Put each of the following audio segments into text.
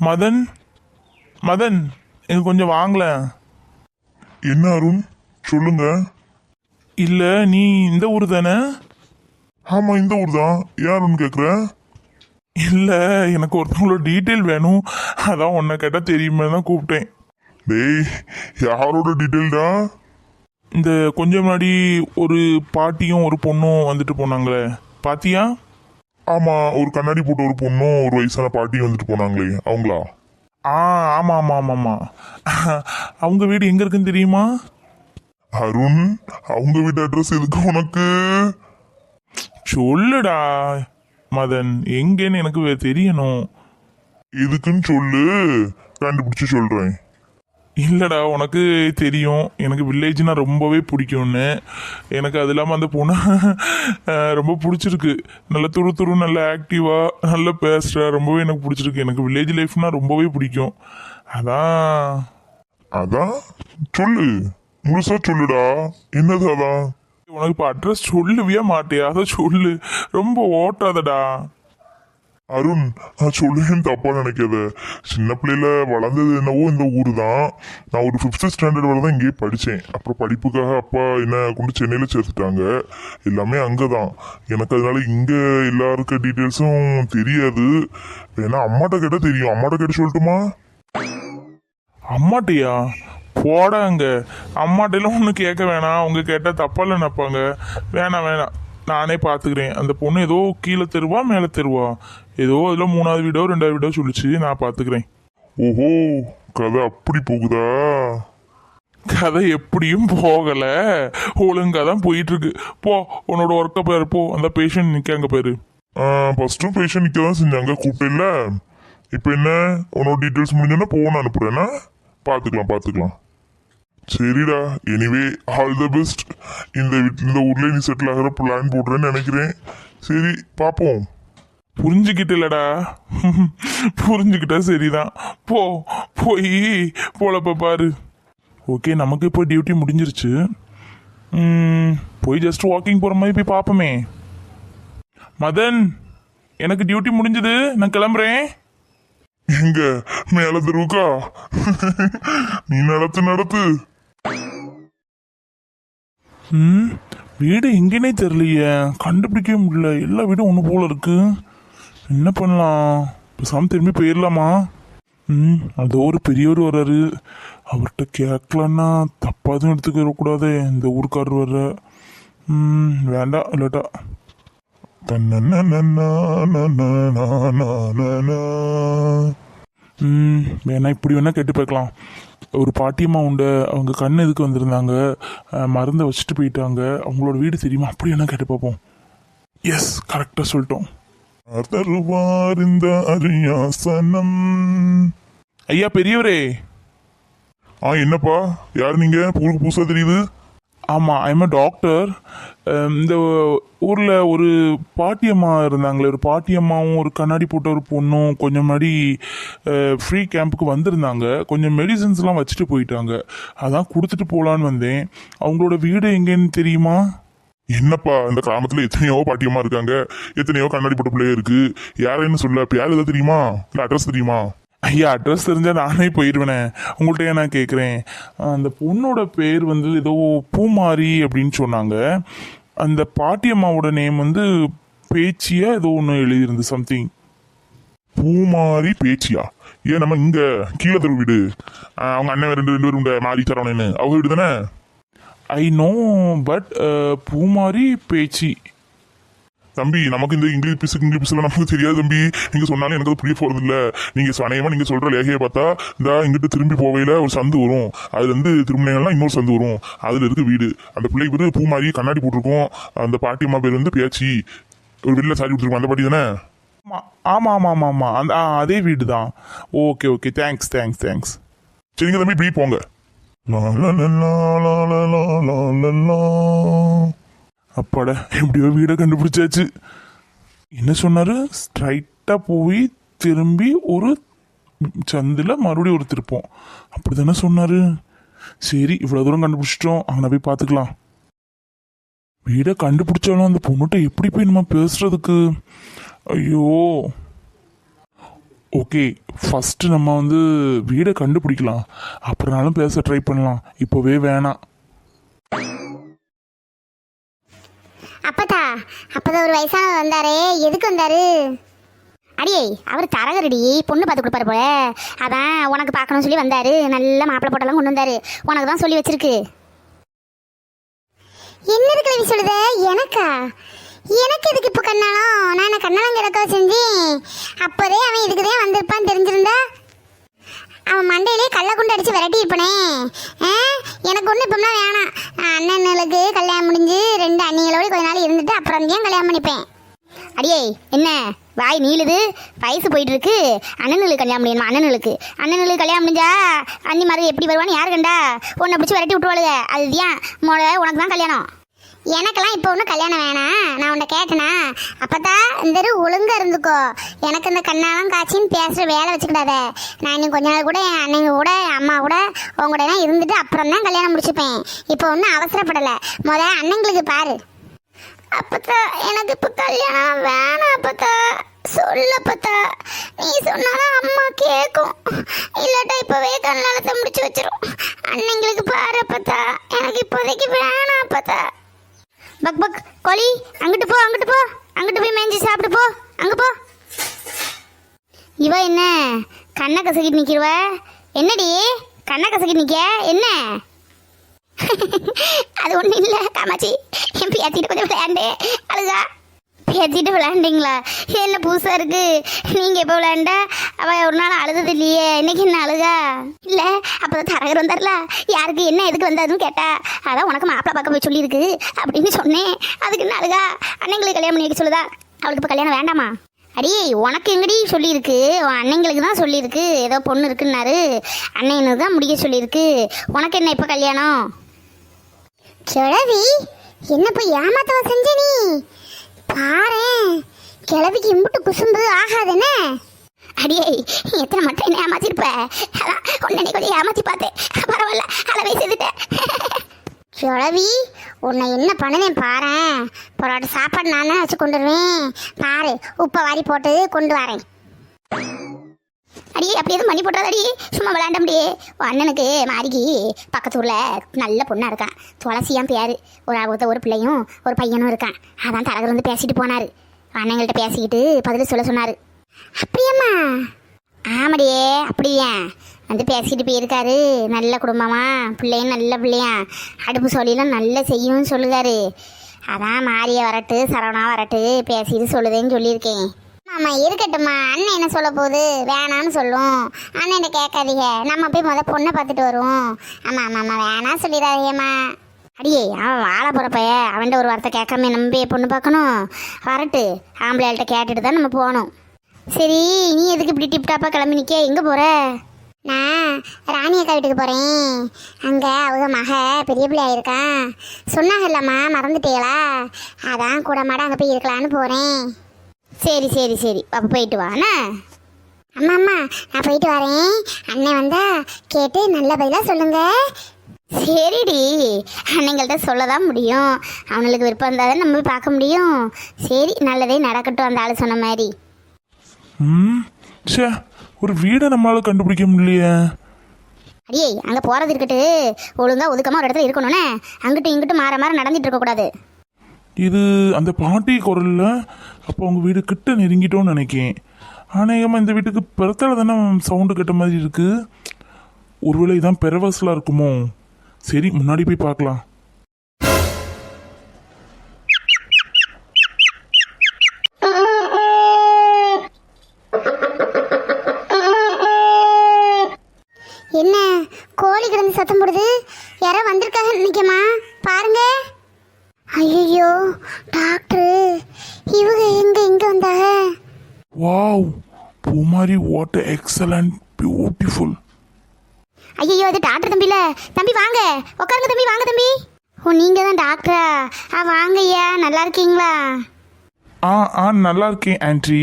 மதன் மதன் இது கொஞ்சம் வாங்கல. என்ன அருண்? சொல்லுங்க. இல்ல நீ இந்த ஊர் தானே? ஆமா இந்த ஊர் தான். அருண் கேக்குற? இல்ல எனக்கு ஒருத்தவங்களோட டீட்டெயில் வேணும். அதான் உன்னை கேட்டா தெரியுமே தான் கூப்பிட்டேன். டேய் யாரோட டீட்டெயில்டா இந்த கொஞ்சம் முன்னாடி ஒரு பாட்டியும் ஒரு பொண்ணும் வந்துட்டு போனாங்களே. பாத்தியா? ஆமா ஒரு கண்ணாடி போட்ட ஒரு பொண்ணும் ஒரு வயசான பாட்டியும் வந்துட்டு போனாங்களே அவங்களா? ஆ ஆமா ஆமா ஆமா ஆமா. அவங்க வீடு எங்க இருக்குன்னு தெரியுமா? அருண் அவங்க வீட்டு அட்ரஸ் எதுக்கு உனக்கு? சொல்லுடா மதன் எங்கன்னு எனக்கு தெரியணும். எதுக்குன்னு சொல்லு. கண்டுபிடிச்சு சொல்றேன். இல்லடா உனக்கு தெரியும். எனக்கு வில்லேஜ்னா ரொம்பவே பிடிக்கும்னு. எனக்கு அது இல்லாமல் அந்த பொண்ணு ரொம்ப பிடிச்சிருக்கு. நல்ல துரு துரு நல்ல ஆக்டிவாக நல்லா பேசுகிற ரொம்பவே எனக்கு பிடிச்சிருக்கு. எனக்கு வில்லேஜ் லைஃப்னா ரொம்பவே பிடிக்கும். அதான். அதான்? சொல்லு. முழுசா சொல்லுடா. என்னது அதான்? உனக்கு இப்போ அட்ரஸ் சொல்லவே மாட்டியா? அதை சொல்லு. ரொம்ப ஓட்டாதடா. அருண் நான் சொல்லுவேன் தப்பா நினைக்காத. சின்ன பிள்ளையில வளர்ந்தது என்னவோ இந்த ஊர் தான் நான் ஒரு ஃபிஃப்த் ஸ்டாண்டர்ட் வரை தான் இங்கேயே படித்தேன். அப்புறம் படிப்புக்காக அப்பா என்ன கொண்டு சென்னையில் சேர்த்துட்டாங்க. எல்லாமே அங்கே தான் எனக்கு அதனால இங்கே எல்லாருக்க டீட்டெயில்ஸும் தெரியாது. ஏன்னா அம்மாட்ட கேட்டால் தெரியும். அம்மாட்ட கேட்டு சொல்லட்டுமா? அம்மாட்டியா? போடாங்க அம்மாட்டையெல்லாம் ஒன்றும் கேட்க வேணாம். அவங்க கேட்டால் தப்பால நினைப்பாங்க. வேணாம் வேணாம். நானே பார்த்துக்கிறேன். அந்த பொண்ணு ஏதோ கீழே தெருவா மேலே தெருவா? ஏதோ அதில் மூணாவது வீடோ ரெண்டாவது வீடோ சொல்லிச்சு. நான் பார்த்துக்கிறேன். ஓஹோ கதை அப்படி போகுதா? கதை எப்படியும் போகலை. ஒழுங்காக தான் போயிட்டு இருக்கு போ உன்னோட ஒர்க்கை பேர் போ. அந்த பேஷண்ட் நிற்காங்க பேரு. ஃபர்ஸ்ட்டும் பேஷண்ட் நிற்க தான் செஞ்சாங்க கூப்பிட்டேன்ல. இப்போ என்ன? உன்னோட டீட்டெயில்ஸ் முடிஞ்சோன்னா போன் அனுப்புறேன்னா? பார்த்துக்கலாம் பார்த்துக்கலாம். சரிடா. எனிவே ஆல் த பெஸ்ட் இந்த வீட்- இந்த ஊர்லேயே நீ செட்டில் ஆகிற பிளான் போடுறேன்னு நினைக்கிறேன். சரி பார்ப்போம் புரிஞ்சுக்கிட்டலடா. புரிஞ்சுக்கிட்டா சரிதான். போ போய் போலப்ப பாரு. ஓகே நமக்கு இப்போ டியூட்டி முடிஞ்சிருச்சு. போய் ஜஸ்ட் வாக்கிங் போகிற மாதிரி போய் பார்ப்போமே மதன் எனக்கு டியூட்டி முடிஞ்சது. நான் கிளம்புறேன். எங்க? மேல தெருவுக்கா? நீ நடத்து நடத்து. ம் வீடு எங்கேனே தெரியலையே. கண்டுபிடிக்கவே முடியல. எல்லா வீடும் ஒன்று போல் இருக்கு. என்ன பண்ணலாம்? இப்போ பேசாமல் திரும்பி போயிடலாமா ம் அதோ ஒரு பெரியவர் வர்றாரு. அவர்கிட்ட கேட்கலன்னா தப்பாக எதுவும் எடுத்துக்கக்கூடாது இந்த ஊருக்காரர் வர்ற. ம் வேண்டாம் இல்லாட்டா. ம் வேணா இப்படி வேணா கேட்டு பார்க்கலாம். ஒரு பாட்டியம்மா உண்டு அவங்க கண் எதுக்கு வந்திருந்தாங்க மருந்தை வச்சுட்டு போயிட்டாங்க அவங்களோட வீடு தெரியுமா? அப்படி வேணா கேட்டு பார்ப்போம். எஸ் கரெக்டாக சொல்லிட்டோம். தருவார் இந்த அரியாசனம். ஐயா பெரியவரே. ஆ என்னப்பா? யார் நீங்க? ஊருக்கு புதுசா தெரியுது? ஆமாம் ஐம் அ டாக்டர் இந்த ஊரில் ஒரு பாட்டியம்மா இருந்தாங்களே ஒரு பாட்டியம்மாவும் ஒரு கண்ணாடி போட்ட ஒரு பொண்ணும் கொஞ்சம் முன்னாடி ஃப்ரீ கேம்புக்கு வந்திருந்தாங்க. கொஞ்சம் மெடிசன்ஸ்லாம் வச்சுட்டு போயிட்டாங்க. அதான் கொடுத்துட்டு போகலான்னு வந்தேன். அவங்களோட வீடு எங்கேன்னு தெரியுமா? என்னப்பா இந்த கிராமத்தில் எத்தனையோ பாட்டியம்மா இருக்காங்க. எத்தனையோ கண்ணாடி போட்ட பிள்ளைய இருக்குது யாரைன்னு சொல்ல இப்போ யார் எதாவது தெரியுமா? இல்லை அட்ரஸ் தெரியுமா? ஐயா அட்ரஸ் தெரிஞ்சா நானே போயிடுவேனே உங்கள்கிட்ட நான் கேட்குறேன் அந்த பொண்ணோட பேர் வந்து ஏதோ பூமாரி அப்படின்னு சொன்னாங்க. அந்த பாட்டியம்மாவோட நேம் வந்து பேச்சியா ஏதோ ஒன்று எழுதியிருந்து சம்திங் பூமாரி பேச்சியா? ஏன் நம்ம இங்க கீழே தெரு வீடு. அவங்க அண்ணன் ரெண்டு ரெண்டு பேரும் உண்டு மாறி தரவனேன்னு அவங்க வீடு தானே? ஐ நோ பட் பூமாரி பேச்சி. தம்பி நமக்கு இந்த இங்கிலீஷ் பிசுக்கு இங்கிலீஷ் பிசுல நமக்கு தெரியாது தம்பி. நீங்க சொன்னாலும் எனக்கு அது புரிய போறது இல்ல நீங்க அநேகமா நீங்க சொல்ற லேகையை பார்த்தா இந்த இங்கிட்டு திரும்பி போகையில ஒரு சந்து வரும். அதுல இருந்து திரும்பினீங்கன்னா இன்னொரு சந்து வரும். அதுல இருக்கு வீடு. அந்த பிள்ளைக்கு பேரு பூ மாதிரி கண்ணாடி போட்டிருக்கோம். அந்த பாட்டி அம்மா பேர் வந்து பேச்சி ஒரு வெளில சாரி விட்டுருக்கோம் அந்த பாட்டி தானே? ஆமாம் ஆமாம் ஆமாம் ஆமாம் அந்த அதே வீடு தான். Okay okay. Thanks thanks thanks சரிங்க தம்பி இப்படி போங்க. லா லா லா லா லா லா லா அப்பாடா எப்படியோ வீடை கண்டுபிடிச்சாச்சு. என்ன சொன்னாரு? ஸ்ட்ரைட்டாக போய் திரும்பி ஒரு சந்தில் மறுபடியும் ஒரு திருப்பம். அப்படி தானே சொன்னாரு. சரி இவ்வளோ தூரம் கண்டுபிடிச்சிட்டோம். அங்கே போய் பார்த்துக்கலாம். வீடை கண்டுபிடிச்சாலும் அந்த பொண்ணுகிட்ட எப்படி போய் நம்ம பேசுறதுக்கு? ஐயோ. ஓகே ஃபஸ்ட்டு நம்ம வந்து வீடை கண்டுபிடிக்கலாம். அப்புறம்னாலும் பேச ட்ரை பண்ணலாம். இப்போவே வேணாம். அப்பதா அப்பதான் ஒரு வயசானவர் வந்தாரு. எதுக்கு வந்தாரு? அடியே அவர் தரகரடி. பொண்ணு பார்த்து கொடுப்பாரு போல. அதான் உனக்கு பார்க்கணும்னு சொல்லி வந்தாரு. நல்ல மாப்பிள்ளை போட்டெல்லாம் கொண்டு வந்தாரு. உனக்கு தான் சொல்லி வச்சிருக்கு. என்ன இருக்கு ரவி சொல்லுத? எனக்கா? எனக்கு எதுக்கு இப்போ கண்ணாலும்? நான் என்ன கண்ணாலம் கிடக்க செஞ்சேன். அப்போதே அவன் இதுக்கு தான் வந்திருப்பான்னு தெரிஞ்சிருந்தா அவன் மண்டையிலே கல்ல குண்டு அடிச்சு விரட்டி இருப்பனே எனக்கு ஒன்று இப்போம்லாம் வேணாம். அண்ணனுக்கு கல்யாணம் முடிஞ்சு ரெண்டு அண்ணிகளோட கொஞ்ச நாள் இருந்துட்டு அப்புறம் தான் கல்யாணம் பண்ணிப்பேன். அடியே என்ன? வாய் நீளுது. வயசு போயிட்டு இருக்கு அண்ணனுக்கு கல்யாணம் முடியணுமா? அண்ணனுக்கு அண்ணனுக்கு கல்யாணம் முடிஞ்சா அண்ணி மாதிரி எப்படி வருவான்னு யாரு கண்டா? உன்னை பிடிச்சி விரட்டி விட்டுவாளுங்க அதுதான். மோட உனக்கு தான் கல்யாணம். எனக்கெல்லாம் இப்போ ஒன்றும் கல்யாணம் வேணாம். நான் உன்னை கேட்டேனா? அப்பதான் இந்த தடவை இருந்துக்கோ. எனக்கு இந்த கண்ணாலாம் காய்ச்சின்னு பேசுகிற வேலை வச்சுக்கிடாத. நான் இன்னும் கொஞ்ச நாள் கூட என் அண்ணங்க கூட என் அம்மா கூட உங்க கூட இருந்துட்டு அப்புறம் தான் கல்யாணம் முடிச்சுப்பேன். இப்போ ஒன்றும் அவசரப்படலை. முத அண்ணங்களுக்கு பாரு. அப்பத்தா எனக்கு இப்போ கல்யாணம் வேணாம் அப்பத்தா. சொல்ல அப்பத்தா. நீ சொன்னாதான் அம்மா கேட்கும் இல்லாட்டா இப்போவே கண்ணாலத்தை முடிச்சு வச்சிரும். அண்ணங்களுக்கு பாரு அப்பத்தா. எனக்கு இப்போதைக்கு வேணாம் அப்பத்தா. பக் பக் கோழி அங்கிட்டு போ அங்கிட்டு போ. அங்கிட்டு போய் மேய்ஞ்சி சாப்பிட்டு போ. அங்கே போ. இவ என்ன? கண்ணை கசக்கிட்டு நிற்கிறவ என்னடி? கண்ணை கசக்கிட்டு நிற்க என்ன? அது ஒன்றும் இல்லை காமாச்சி எம்பி ஏற்றிட்டு கொஞ்சம் விளையாண்டு அழுதா. பேத்திட்டு விளையாண்டீங்களா? என்ன புதுசாக இருக்கு? நீங்கள் எப்போ விளையாண்டா? அவள் ஒரு நாள் அழுதது இல்லையே. இன்னைக்கு என்ன அழுகா இல்லை அப்போ தரகர் வந்தார்ல. யாருக்கு என்ன எதுக்கு வந்தாருன்னு கேட்டா அதான் உனக்கு மாப்பிள்ளை பார்க்க போய் சொல்லியிருக்கு அப்படின்னு சொன்னேன். அதுக்கு என்ன அழுகா அண்ணங்களுக்கு கல்யாணம் பண்ணி வைக்க சொல்லுதா? அவளுக்கு இப்போ கல்யாணம் வேண்டாமா? அடி உனக்கு எங்கடி சொல்லியிருக்கு? உன் அண்ணங்களுக்கு தான் சொல்லியிருக்கு. ஏதோ பொண்ணு இருக்குன்னாரு. அண்ணனுக்கு தான் முடிக்க சொல்லியிருக்கு. உனக்கு என்ன இப்போ கல்யாணம்? கிழவி என்ன போய் ஏமாத்தவ செஞ்ச நீ? கிழவிக்கு இம்புட்டு குசும்பு ஆகாதுன்னு? அடியே நீ எத்தனை மட்டும் என்ன ஏமாத்திருப்ப? அதான் உன்னை கொஞ்சம் ஏமாத்தி பார்த்தேன். பரவாயில்ல அளவை செய்துட்டேன் கிழவி உன்னை என்ன பண்ணுதேன் பாரேன் பரோட்டா சாப்பாடு நானே வச்சு கொண்டு வருவேன் பாரு உப்பை வாரி போட்டு கொண்டு வரேன். அடி அப்படி எதுவும் பண்ணி போட்டாதடி சும்மா விளாண்ட முடியே. அண்ணனுக்கு மாரிக்கு பக்கத்து ஊரில் நல்ல பொண்ணாக இருக்கான். துளசியான் பேர். ஒரு ஒரு பிள்ளையும் ஒரு பையனும் இருக்கான். அதான் தரகர் வந்து பேசிட்டு போனார். அண்ணங்கள்ட்ட பேசிக்கிட்டு பதில் சொல்ல சொன்னார். அப்படியாம்மா? ஆமாடியே அப்படியா. வந்து பேசிக்கிட்டு போயிருக்காரு. நல்ல குடும்பமா? பிள்ளையும் நல்ல பிள்ளையா? அடுப்பு சொல்லிலாம் நல்லா செய்யும்னு சொல்லுகாரு அதான் மாரியை வரட்டு சரவணா வரட்டு பேசிட்டு சொல்லுதேன்னு சொல்லியிருக்கேன். ஆமாம் இருக்கட்டும்மா. அண்ணன் என்ன சொல்ல போகுது? வேணான்னு சொல்லும். அண்ணன் கேட்காதீங்க. நம்ம போய் முத பொண்ணை பார்த்துட்டு வருவோம். ஆமாம் ஆமாம் ஆமாம். வேணாம் சொல்லிடாதீங்கம்மா. அடியே அவன் வாழ போகிறப்பைய அவன்கிட்ட ஒரு வார்த்தை கேட்காம நம்ம பொண்ணு பார்க்கணும். வரட்டு. ஆம்பளையாள்கிட்ட கேட்டுட்டு தான் நம்ம போகணும். சரி நீ எதுக்கு இப்படி டிப்டாப்பாக கிளம்பி நிற்க எங்கே போகிற நான் ராணி அக்கா வீட்டுக்கு போகிறேன் அங்கே அவங்க மக பெரிய பிள்ளை இருக்கான். சொன்னாங்கல்லம்மா மறந்துட்டீங்களா? அதான் கூட மாட அங்கே போய் இருக்கலான்னு போகிறேன் சரி சரி சரி. அப்போ போயிட்டு வாண்ணா அம்மா அம்மா நான் போயிட்டு வரேன். அண்ணன் வந்தால் கேட்டு நல்ல பதிலாக சொல்லுங்கள் சரிடி. அண்ணங்கள்ட்ட சொல்ல தான் முடியும். அவனுக்கு விருப்பம் இருந்தால் தான் நம்ம போய் பார்க்க முடியும். சரி நல்லதே நடக்கட்டும் அந்த ஆள் சொன்ன மாதிரி. ம் ச்சே ஒரு வீடை நம்மளால கண்டுபிடிக்க முடியலையே. அடியே அங்கே போகிறது இருக்கட்டு. ஒழுங்காக ஒதுக்கமாக ஒரு இடத்துல இருக்கணும்னே. அங்கிட்டும் இங்கிட்டும் மாற மாற நடந்துட்டு இருக்கக்கூடாது இது அந்த பாட்டி குரல்ல அப்போ அவங்க வீடு கிட்ட நெருங்கிட்டோன்னு நினைக்கேன். அநேகமாக இந்த வீட்டுக்கு பிறத்தால தானே சவுண்டு கேட்ட மாதிரி இருக்கு. ஒருவேளை இதான் பெரவாசலாக இருக்குமோ? சரி முன்னாடி போய் பார்க்கலாம். என்ன கோழி கிடந்து சத்தம் போடுது? யாரோ வந்திருக்காங்க நினைக்கமா பாருங்க. ஐயோ டாக்டர் இவங்க எங்க இங்க வந்தாங்க? Wow Poomari what excellent beautiful ஐயோ அது டாக்டர் தம்பில. தம்பி வாங்க. உட்காருங்க தம்பி வாங்க தம்பி. ஓ நீங்க தான் டாக்டரா? ஆ வாங்க ஐயா. நல்லா இருக்கீங்களா? ஆ ஆ நல்லா இருக்கேன் ஆன்ட்டி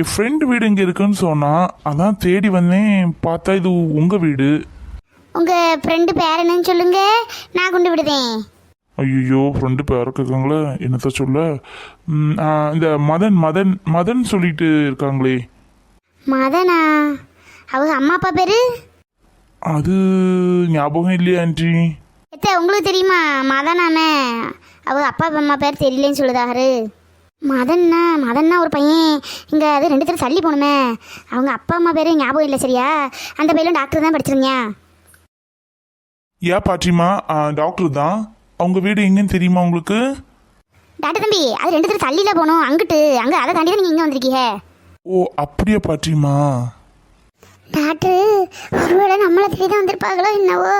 என் ஃப்ரெண்டு வீடு இங்கே இருக்குன்னு சொன்னான் அதான் தேடி வந்தேன். பார்த்தா இது உங்கள் வீடு. உங்க ஃப்ரெண்டு பேர் என்னன்னு சொல்லுங்க. நான் கொண்டு விடுதேன். ஐயோ ஃப்ரெண்டு பேர் இருக்காங்களே என்னத்த சொல்ல? இந்த மதன் மதன் மதன் சொல்லிட்டு இருக்காங்களே. மதனா? அவங்க அம்மா அப்பா பேரு? அது ஞாபகம் இல்லையா ஆண்டி. எத்த உங்களுக்கு தெரியுமா மதனானே? அவங்க அப்பா அம்மா பேர் தெரியலன்னு சொல்லுதாரு. மதன்னா மதன்னா ஒரு பையன். இங்கே அது ரெண்டு தடவை தள்ளி போகணுமே அவங்க அப்பா அம்மா பேர் ஞாபகம் இல்லை சரியா? அந்த பையனும் டாக்டர் தான் படிச்சிருங்க ஏன் பாட்டிமா? டாக்டர் தான். அவங்க வீடு எங்கன்னு தெரியுமா உங்களுக்கு? டாக்டர் தம்பி அது ரெண்டு தடவை தள்ளியில் போகணும். அங்கிட்டு அங்கே அதை தாண்டி தான் நீங்கள் இங்கே வந்திருக்கீங்க. ஓ அப்படியா பாட்டிமா? டாக்டர் ஒருவேளை நம்மளை தேடி தான் வந்திருப்பாங்களோ என்னவோ.